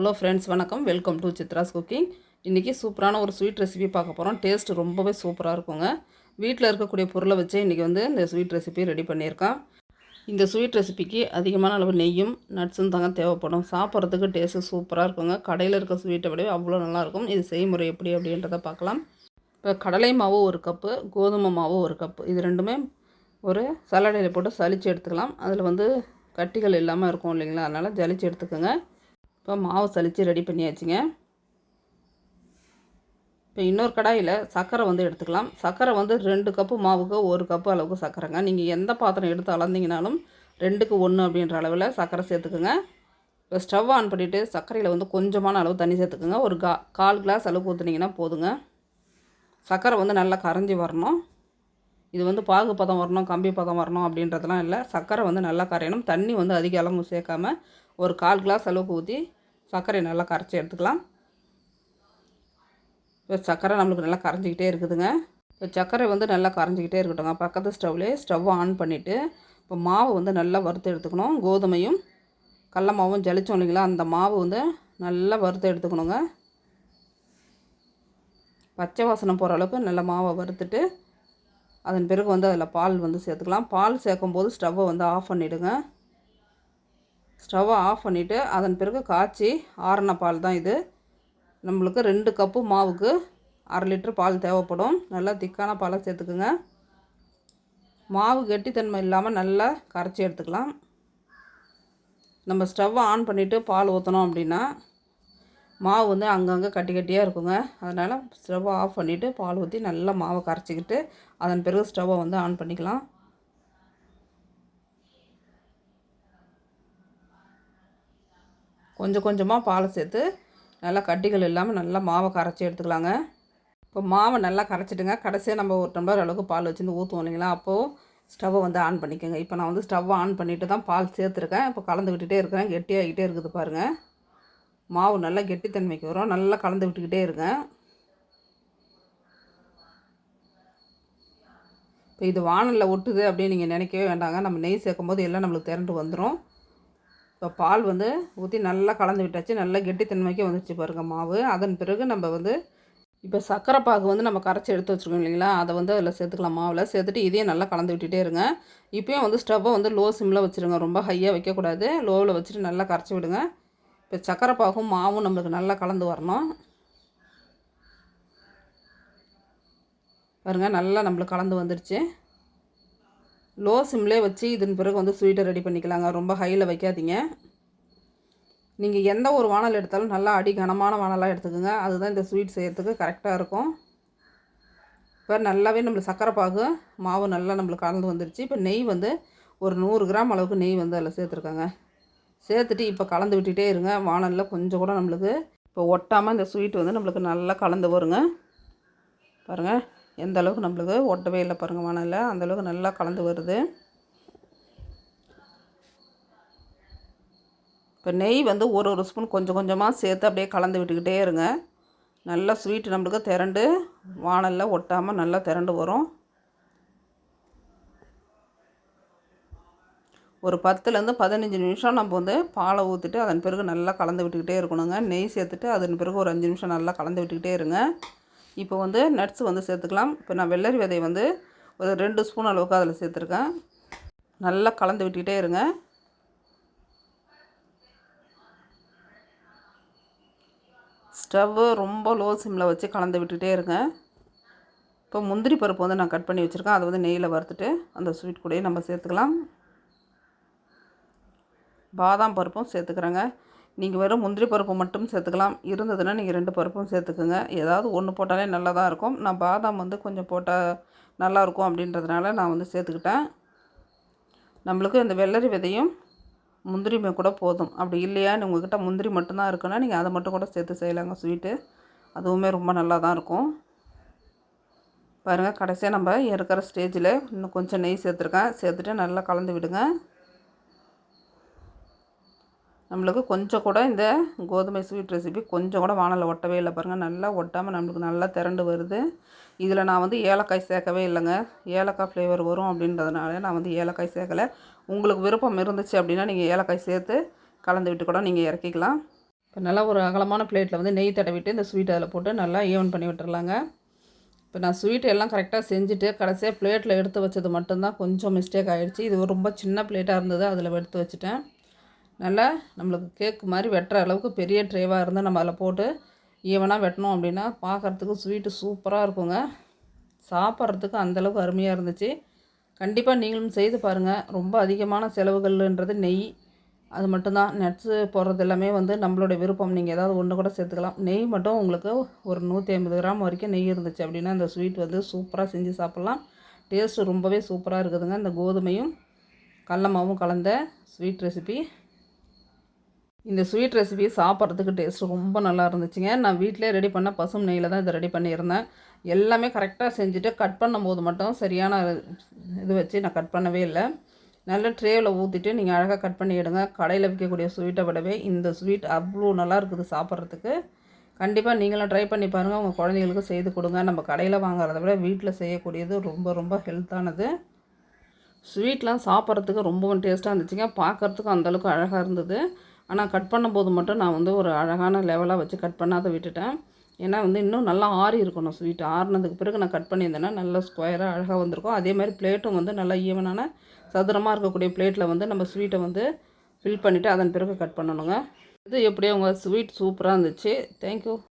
Hello friends வணக்கம். Welcome to Chitra's cooking இன்றைக்கி சூப்பரான ஒரு ஸ்வீட் ரெசிபி பார்க்க போகிறோம் டேஸ்ட் ரொம்பவே சூப்பராக இருக்குங்க. வீட்டில் இருக்கக்கூடிய பொருளை வச்சு இன்றைக்கி வந்து இந்த ஸ்வீட் ரெசிபி ரெடி பண்ணியிருக்கேன் இந்த ஸ்வீட் ரெசிபிக்கு அதிகமான அளவு நெய்யும் நட்ஸும் தாங்க தேவைப்படும். சாப்பிட்றதுக்கு டேஸ்ட்டு சூப்பராக இருக்குங்க. கடையில் இருக்க ஸ்வீட்டை விட அவ்வளோ நல்லாயிருக்கும் இது செய்முறை எப்படி அப்படின்றத பார்க்கலாம். இப்போ கடலை மாவு ஒரு கப்பு கோதுமை மாவு ஒரு கப்பு இது ரெண்டுமே ஒரு சலடையில் போட்டு சளிச்சு எடுத்துக்கலாம். அதில் வந்து கட்டிகள் இல்லாமல் இருக்கும் இல்லைங்களா? அதனால் ஜலிச்சு எடுத்துக்கோங்க. இப்போ மாவு சலித்து ரெடி பண்ணியாச்சுங்க. இப்போ இன்னொரு கடாயில் சர்க்கரை வந்து எடுத்துக்கலாம். சர்க்கரை வந்து ரெண்டு கப்பு மாவுக்கு ஒரு கப்பு அளவுக்கு சர்க்கரைங்க. நீங்கள் எந்த பாத்திரம் எடுத்து அளந்தீங்கனாலும் ரெண்டுக்கு ஒன்று அப்படின்ற அளவில் சர்க்கரை சேர்த்துக்குங்க. இப்போ ஸ்டவ் ஆன் பண்ணிவிட்டு சர்க்கரையில் வந்து கொஞ்சமான அளவு தண்ணி சேர்த்துக்குங்க. ஒரு கா கால் கிளாஸ் அளவு ஊற்றுனீங்கன்னா போதுங்க. சர்க்கரை வந்து நல்லா கரைஞ்சி வரணும். இது வந்து பாகு பதம் வரணும் கம்பி பதம் வரணும் அப்படின்றதெல்லாம் இல்லை. சர்க்கரை வந்து நல்லா கரையணும். தண்ணி வந்து அதிக அளவு சேர்க்காம ஒரு கால் கிளாஸ் அளவுக்கு ஊற்றி சர்க்கரையை நல்லா கரைச்சி எடுத்துக்கலாம். இப்போ சர்க்கரை நம்மளுக்கு நல்லா கரைஞ்சிக்கிட்டே இருக்குதுங்க. இப்போ சர்க்கரை வந்து நல்லா கரைஞ்சிக்கிட்டே இருக்கட்டுங்க பக்கத்து ஸ்டவ்லேயே ஸ்டவ் ஆன் பண்ணிவிட்டு இப்போ மாவு வந்து நல்லா வறுத்து எடுத்துக்கணும். கோதுமையும் கடல மாவும் ஜலிச்சோம் இல்லைங்களா? அந்த மாவு வந்து நல்லா வறுத்து எடுத்துக்கணுங்க. பச்சை வாசனை போகிற அளவுக்கு நல்லா மாவை வறுத்துட்டு அதன் பிறகு வந்து அதில் பால் வந்து சேர்த்துக்கலாம். பால் சேர்க்கும்போது ஸ்டவ்வை வந்து ஆஃப் பண்ணிவிடுங்க ஸ்டவ்வை ஆஃப் பண்ணிவிட்டு அதன் பிறகு காய்ச்சி ஆறின பால் தான் இது. நம்மளுக்கு ரெண்டு கப்பு மாவுக்கு அரை லிட்டர் பால் தேவைப்படும். நல்லா திக்கான பாலை சேர்த்துக்குங்க. மாவு கெட்டித்தன்மை இல்லாமல் நல்லா கரைச்சி எடுத்துக்கலாம். நம்ம ஸ்டவ்வை ஆன் பண்ணிவிட்டு பால் ஊற்றினோம் அப்படின்னா மாவு வந்து அங்கங்கே கட்டி கட்டியாக இருக்குங்க. அதனால் ஸ்டவ்வை ஆஃப் பண்ணிவிட்டு பால் ஊற்றி நல்லா மாவை கரைச்சிக்கிட்டு அதன் பிறகு ஸ்டவ்வை வந்து ஆன் பண்ணிக்கலாம். கொஞ்சம் கொஞ்சமாக பாலை சேர்த்து நல்லா கட்டிகள் இல்லாமல் நல்லா மாவை கரைச்சி எடுத்துக்கலாங்க. இப்போ மாவை நல்லா கரைச்சிட்டுங்க. கடைசியாக நம்ம ஒரு டம்ளர் அளவுக்கு பால் வச்சுருந்து ஊற்றுவோம் இல்லைங்களா? அப்போது ஸ்டவ்வை வந்து ஆன் பண்ணிக்கோங்க. இப்போ நான் வந்து ஸ்டவ்வை ஆன் பண்ணிவிட்டு தான் பால் சேர்த்துருக்கேன். இப்போ கலந்துக்கிட்டே இருக்கிறேன். கெட்டியாகிட்டே இருக்குது பாருங்கள் மாவு நல்லா கெட்டித்தன்மைக்கு வரும். நல்லா கலந்து விட்டுக்கிட்டே இருக்கேன். இப்போ இது வானலில் ஒட்டுது அப்படின்னு நீங்கள் நினைக்கவே வேண்டாங்க. நம்ம நெய் சேர்க்கும் போது எல்லாம் நம்மளுக்கு திரண்டு வந்துடும் இப்போ பால் வந்து ஊற்றி நல்லா கலந்து விட்டாச்சு. நல்லா கெட்டித்தன்மைக்கு வந்துச்சு பாருங்கள் மாவு. அதன் பிறகு நம்ம வந்து இப்போ சர்க்கரை பாகு வந்து நம்ம கரைச்சி எடுத்து வச்சுருக்கோம் இல்லைங்களா? அதை வந்து அதில் சேர்த்துக்கலாம் மாவில். சேர்த்துட்டு இதையும் நல்லா கலந்து விட்டுட்டே இருங்க. இப்போயும் வந்து ஸ்டவ்வை வந்து லோ சிம்மில் வச்சுருங்க. ரொம்ப ஹையாக வைக்கக்கூடாது. லோவில் வச்சுட்டு நல்லா கரைச்சி விடுங்க. இப்போ சர்க்கரை பாகும் மாவும் நம்மளுக்கு நல்லா கலந்து வரணும். பாருங்க நல்லா நம்மளுக்கு கலந்து வந்துடுச்சு. லோ சிம்லேயே வச்சு இதன் பிறகு வந்து ஸ்வீட்டை ரெடி பண்ணிக்கலாங்க. ரொம்ப ஹையில் வைக்காதீங்க. நீங்கள் எந்த ஒரு வானல் எடுத்தாலும் நல்லா அடி கனமான வானலாக எடுத்துக்கோங்க. அதுதான் இந்த ஸ்வீட் செய்கிறதுக்கு கரெக்டாக இருக்கும். இப்போ நல்லாவே நம்மளுக்கு சக்கரை பாகு மாவு நல்லா நம்மளுக்கு கலந்து வந்துடுச்சு. இப்போ நெய் வந்து ஒரு நூறு கிராம் அளவுக்கு நெய் வந்து அதில் சேர்த்துருக்காங்க. சேர்த்துட்டு இப்போ கலந்து விட்டுகிட்டே இருங்க. வானலில் கொஞ்சம் கூட நம்மளுக்கு இப்போ ஒட்டாமல் இந்த ஸ்வீட் வந்து நம்மளுக்கு நல்லா கலந்து வருங்க. பாருங்கள் எந்த அளவுக்கு நம்மளுக்கு ஒட்டவே இல்லை பாருங்கள் வானலில். அந்தளவுக்கு நல்லா கலந்து வருது. இப்போ நெய் வந்து ஒரு ஒரு ஸ்பூன் கொஞ்சம் கொஞ்சமாக சேர்த்து அப்படியே கலந்து விட்டுக்கிட்டே இருங்க. நல்லா ஸ்வீட் நம்மளுக்கு திரண்டு வானலில் ஒட்டாமல் நல்லா திரண்டு வரும். ஒரு பத்துலேருந்து பதினஞ்சு நிமிஷம் நம்ம வந்து பாலை ஊற்றிட்டு அதன் பிறகு நல்லா கலந்து விட்டுக்கிட்டே இருக்கணுங்க. நெய் சேர்த்துட்டு அதன் பிறகு ஒரு அஞ்சு நிமிஷம் நல்லா கலந்து விட்டுக்கிட்டே இருங்க. இப்போ வந்து நட்ஸ் வந்து சேர்த்துக்கலாம். இப்போ நான் வெள்ளரி விதையை வந்து ஒரு ரெண்டு ஸ்பூன் அளவுக்கு அதில் சேர்த்துருக்கேன். நல்லா கலந்து விட்டுக்கிட்டே இருங்க. ஸ்டவ்வு ரொம்ப லோ சிம்மில் வச்சு கலந்து விட்டுக்கிட்டே இருங்க. இப்போ முந்திரி பருப்பு வந்து நான் கட் பண்ணி வச்சுருக்கேன். அதை வந்து நெய்யில் வறுத்துட்டு அந்த ஸ்வீட் கூடயே நம்ம சேர்த்துக்கலாம். பாதாம் பருப்பும் சேர்த்துக்கிறேங்க. நீங்கள் வெறும் முந்திரி பருப்பு மட்டும் சேர்த்துக்கலாம். இருந்ததுன்னா நீங்கள் ரெண்டு பருப்பும் சேர்த்துக்குங்க. ஏதாவது ஒன்று போட்டாலே நல்லா தான் இருக்கும். நான் பாதாம் வந்து கொஞ்சம் போட்டால் நல்லாயிருக்கும் அப்படின்றதுனால நான் வந்து சேர்த்துக்கிட்டேன். நம்மளுக்கு இந்த வெள்ளரி விதையும் முந்திரிமே கூட போதும். அப்படி இல்லையா? உங்கள்கிட்ட முந்திரி மட்டும்தான் இருக்குன்னா நீங்கள் அதை மட்டும் கூட சேர்த்து செய்யலாங்க ஸ்வீட்டு. அதுவுமே ரொம்ப நல்லா தான் இருக்கும். பாருங்கள் கடைசியாக நம்ம இருக்கிற ஸ்டேஜில் இன்னும் கொஞ்சம் நெய் சேர்த்துருக்கேன். சேர்த்துட்டு நல்லா கலந்து விடுங்க. நம்மளுக்கு கொஞ்சம் கூட இந்த கோதுமை ஸ்வீட் ரெசிபி கொஞ்சம் கூட வானலில் ஒட்டவே இல்லை. பாருங்கள் நல்லா ஒட்டாமல் நம்மளுக்கு நல்லா திரண்டு வருது. இதில் நான் வந்து ஏலக்காய் சேர்க்கவே இல்லைங்க. ஏலக்காய் ஃப்ளேவர் வரும் அப்படின்றதுனால நான் வந்து ஏலக்காய் சேர்க்கலை. உங்களுக்கு விருப்பம் இருந்துச்சு அப்படின்னா நீங்கள் ஏலக்காய் சேர்த்து கலந்து விட்டு கூட நீங்கள் இறக்கிக்கலாம். இப்போ நல்லா ஒரு அகலமான பிளேட்டில் வந்து நெய் தடவிட்டு இந்த ஸ்வீட் அதில் போட்டு நல்லா ஈவன் பண்ணி விட்டுறலாங்க. இப்போ நான் ஸ்வீட் எல்லாம் கரெக்டாக செஞ்சுட்டு கடைசியாக பிளேட்டில் எடுத்து வச்சது மட்டும்தான். கொஞ்சம் மிஸ்டேக் ஆகிடுச்சு இது ரொம்ப சின்ன பிளேட்டாக இருந்தது. அதில் எடுத்து வச்சுட்டேன். நல்லா நம்மளுக்கு கேக்கு மாதிரி வெட்டுற அளவுக்கு பெரிய ட்ரேவாக இருந்தால் நம்ம அதில் போட்டு ஈவனாக வெட்டினோம் அப்படின்னா பார்க்குறதுக்கு ஸ்வீட்டு சூப்பராக இருக்குங்க. சாப்பிட்றதுக்கு அந்தளவுக்கு அருமையாக இருந்துச்சு. கண்டிப்பாக நீங்களும் செய்து பாருங்கள் ரொம்ப அதிகமான செலவுகள்ன்றது நெய் அது மட்டும்தான். நட்ஸு போடுறது எல்லாமே வந்து நம்மளோட விருப்பம். நீங்கள் ஏதாவது ஒன்று கூட சேர்த்துக்கலாம். நெய் மட்டும் உங்களுக்கு ஒரு நூற்றி ஐம்பது கிராம் வரைக்கும் நெய் இருந்துச்சு அப்படின்னா அந்த ஸ்வீட் வந்து சூப்பராக செஞ்சு சாப்பிட்லாம். டேஸ்ட்டு ரொம்பவே சூப்பராக இருக்குதுங்க. இந்த கோதுமையும் கடலமாவும் கலந்த ஸ்வீட் ரெசிபி. இந்த ஸ்வீட் ரெசிபி சாப்பிட்றதுக்கு டேஸ்ட் ரொம்ப நல்லா இருந்துச்சுங்க. நான் வீட்டிலே ரெடி பண்ண பசும் நெய்யில் தான் இதை ரெடி பண்ணியிருந்தேன். எல்லாமே கரெக்டாக செஞ்சுட்டு கட் பண்ணும்போது மட்டும் சரியான இது வச்சு நான் கட் பண்ணவே இல்லை. நல்ல ட்ரேவில் ஊற்றிட்டு நீங்கள் அழகாக கட் பண்ணிவிடுங்க கடையில் விற்கக்கூடிய ஸ்வீட்டை விடவே இந்த ஸ்வீட் அவ்வளோ நல்லா இருக்குது சாப்பிட்றதுக்கு. கண்டிப்பாக நீங்களும் ட்ரை பண்ணி பாருங்கள் உங்கள் குழந்தைங்களுக்கு செய்து கொடுங்க. நம்ம கடையில் வாங்குறத விட வீட்டில் செய்யக்கூடியது ரொம்ப ரொம்ப ஹெல்த்தானது ஸ்வீட்லாம் சாப்பிட்றதுக்கு ரொம்பவும் டேஸ்ட்டாக இருந்துச்சுங்க. பார்க்குறதுக்கும் அந்தளவுக்கு அழகாக இருந்தது. ஆனால் கட் பண்ணும்போது மட்டும் நான் வந்து ஒரு அழகான லெவலாக வச்சு கட் பண்ணாத விட்டுட்டேன். ஏன்னா வந்து இன்னும் நல்லா ஆறி இருக்கணும். ஸ்வீட் ஆறுனதுக்கு பிறகு நான் கட் பண்ணியிருந்தேன்னா நல்லா ஸ்கொயராக அழகாக வந்திருக்கும். அதே மாதிரி பிளேட்டும் வந்து நல்லா ஈவனான சதுரமாக இருக்கக்கூடிய பிளேட்டில் வந்து நம்ம ஸ்வீட்டை வந்து ஃபில் பண்ணிவிட்டு அதன் பிறகு கட் பண்ணணுங்க. இது எப்படியோ உங்கள் ஸ்வீட் சூப்பராக இருந்துச்சு. தேங்க்யூ